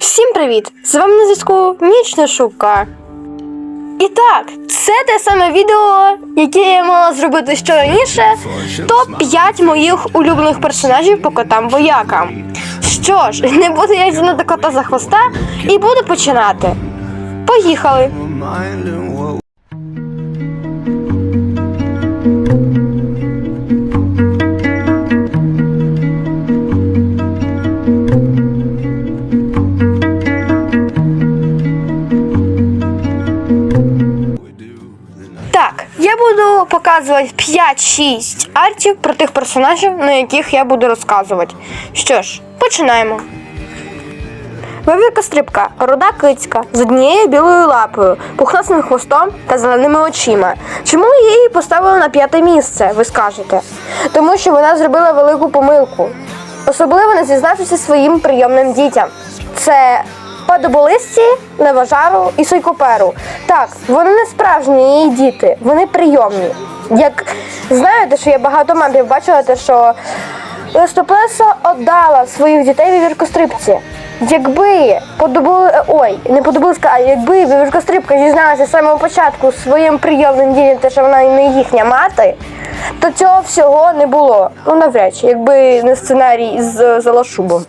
Всім привіт! З вами на зв'язку Нічна Шука. І так, це те саме відео, яке я мала зробити ще раніше. Топ 5 моїх улюблених персонажів по котам воякам. Що ж, не буду я зінати кота за хвоста і буду починати. Поїхали! Буду показувати 5-6 артів про тих персонажів, на яких я буду розказувати. Що ж, починаємо. Вивірка стрибка, руда кицька з однією білою лапою, пухнастим хвостом та зеленими очима. Чому її поставила на п'яте місце, ви скажете? Тому що вона зробила велику помилку. Особливо не зізнавшися своїм прийомним дітям. Це падоболисці, левожару і сойкоперу. Так, вони не справжні її діти, вони прийомні. Як знаєте, що я багато мамів бачила, те, що Листопеса віддала своїх дітей вівіркострибці. Якби подобали, ой, не подобалиска, а якби вівіркострибка дізналася з самого початку своїм прийомним дітям, те, що вона не їхня мати, то цього всього не було. Ну навряд чи, якби не сценарій з Залошубом.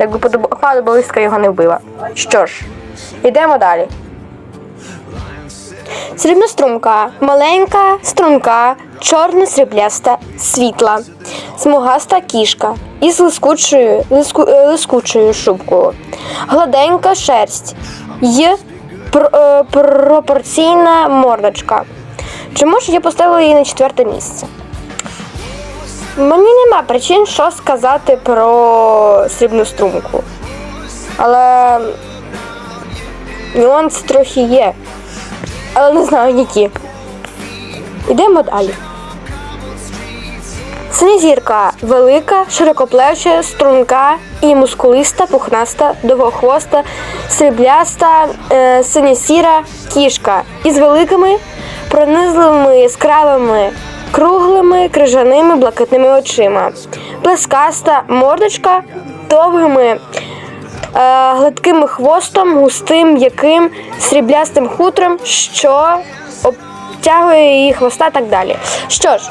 Якби подобалиска його не вбила. Що ж, йдемо далі. Срібна струмка, маленька струнка, чорна срібляста, світла, смугаста кішка із лискучою, лиску, е, лискучою шубкою, гладенька шерсть й е, пропорційна мордочка. Чому ж я поставила її на четверте місце? Мені причин, що сказати про срібну струмку. Але нюанс трохи є але не знаю які. Йдемо далі. Синезірка велика, широкоплеча, струнка і мускулиста, пухнаста, довгохвоста, срібляста, е, синя-сіра кішка із великими, пронизливими яскравими, круглими, крижаними, блакитними очима. Плескаста мордочка довгими е, гладким хвостом, густим, м'яким, сріблястим хутром, що обтягує її хвоста і так далі. Що ж,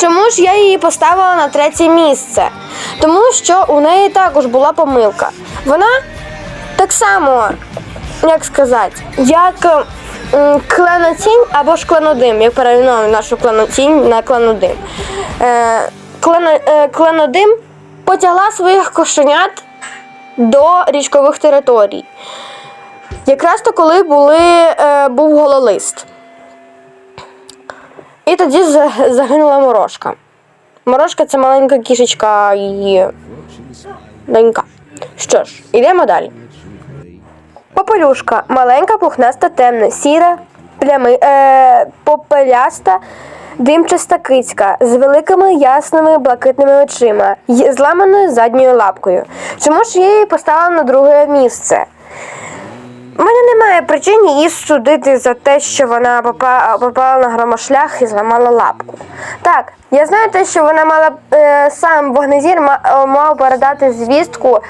чому ж я її поставила на третє місце? Тому що у неї також була помилка. Вона так само, як сказати, як м, кленотінь або ж кленодим, як перейменовуємо нашу кленотінь на кленодим. Е, клено, кленодим потягла своїх кошенят до річкових територій. Якраз то коли були, е, був гололист. І тоді загинула морожка. Морожка це маленька кішечка її донька. Що ж, йдемо далі. Попелюшка маленька, пухнаста, темна, сіра, плями, е, попеляста, димчаста кицька з великими ясними блакитними очима зламаною задньою лапкою. Чому ж я її поставила на друге місце? У мене немає причин її судити за те, що вона попала на громошлях і зламала лапку. Так, я знаю те, що вона мала е, сам вогнезір мав передати звістку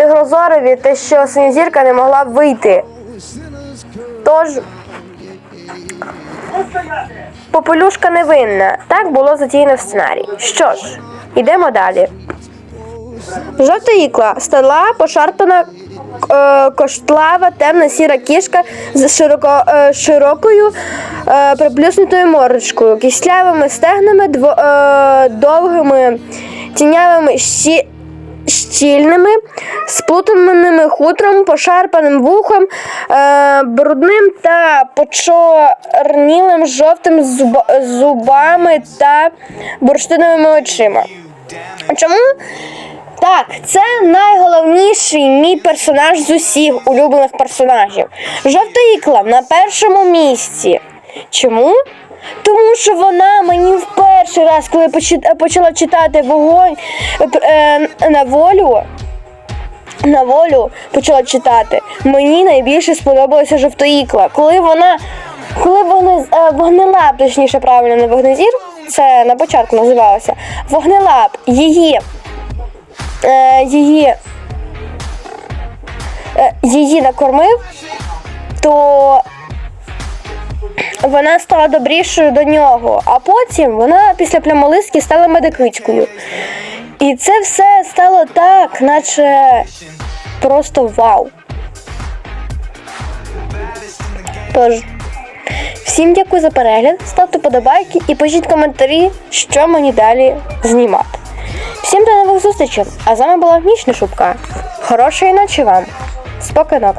Тигрозорові, те, що синьозірка не могла вийти. Тож Попелюшка невинна. Так було затіяно в сценарії. Що ж, йдемо далі. Жовта ікла, стала пошарпана е, коштлава, темна сіра кішка з широко, е, широкою е, приплюснутою мордочкою, кислявими стегнами, дво, е, довгими тінявими щі, щільними, сплутаними хутром, пошарпаним вухом, е, брудним та почорнілим жовтим зуба- зубами та бурштиновими очима. Чому? Так, це найголовніший мій персонаж з усіх улюблених персонажів. Жовта ікла на першому місці. Чому? Тому що вона мені в перший раз, коли почит- почала читати вогонь е, на волю, на волю почала читати, мені найбільше сподобалася жовтоїкла. Коли вона, коли вогне, е, вогнелап, точніше правильно, не вогнезір, це на початку називалося, вогнелап, її, е, її е, її накормив, то вона стала добрішою до нього, а потім вона після плямолиски стала медикичкою. І це все стало так, наче просто вау. Тож, всім дякую за перегляд, ставте подобайки і пишіть коментарі, що мені далі знімати. Всім до нових зустрічей! А з вами була Нічна Шубка. Хорошої ночі вам! Спокійно!